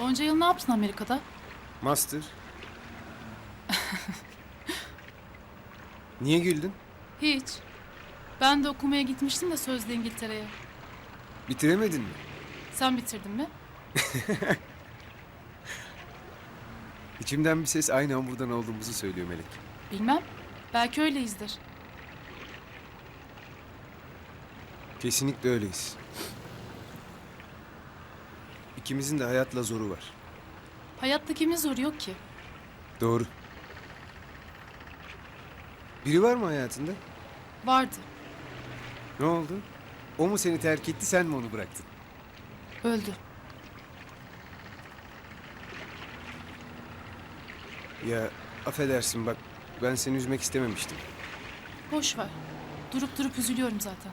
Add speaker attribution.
Speaker 1: Onca yıl ne yaptın Amerika'da?
Speaker 2: Master. Niye güldün?
Speaker 1: Hiç. Ben de okumaya gitmiştim de sözde İngiltere'ye.
Speaker 2: Bitiremedin mi?
Speaker 1: Sen bitirdin mi?
Speaker 2: İçimden bir ses aynı an buradan olduğumuzu söylüyor Melek.
Speaker 1: Bilmem. Belki öyleyizdir.
Speaker 2: Kesinlikle öyleyiz. İkimizin de hayatla zoru var.
Speaker 1: Hayatta kimin zoru yok ki?
Speaker 2: Doğru. Biri var mı hayatında?
Speaker 1: Vardı.
Speaker 2: Ne oldu? O mu seni terk etti, sen mi onu bıraktın?
Speaker 1: Öldü.
Speaker 2: Ya affedersin bak, ben seni üzmek istememiştim.
Speaker 1: Boş ver. Durup durup üzülüyorum zaten.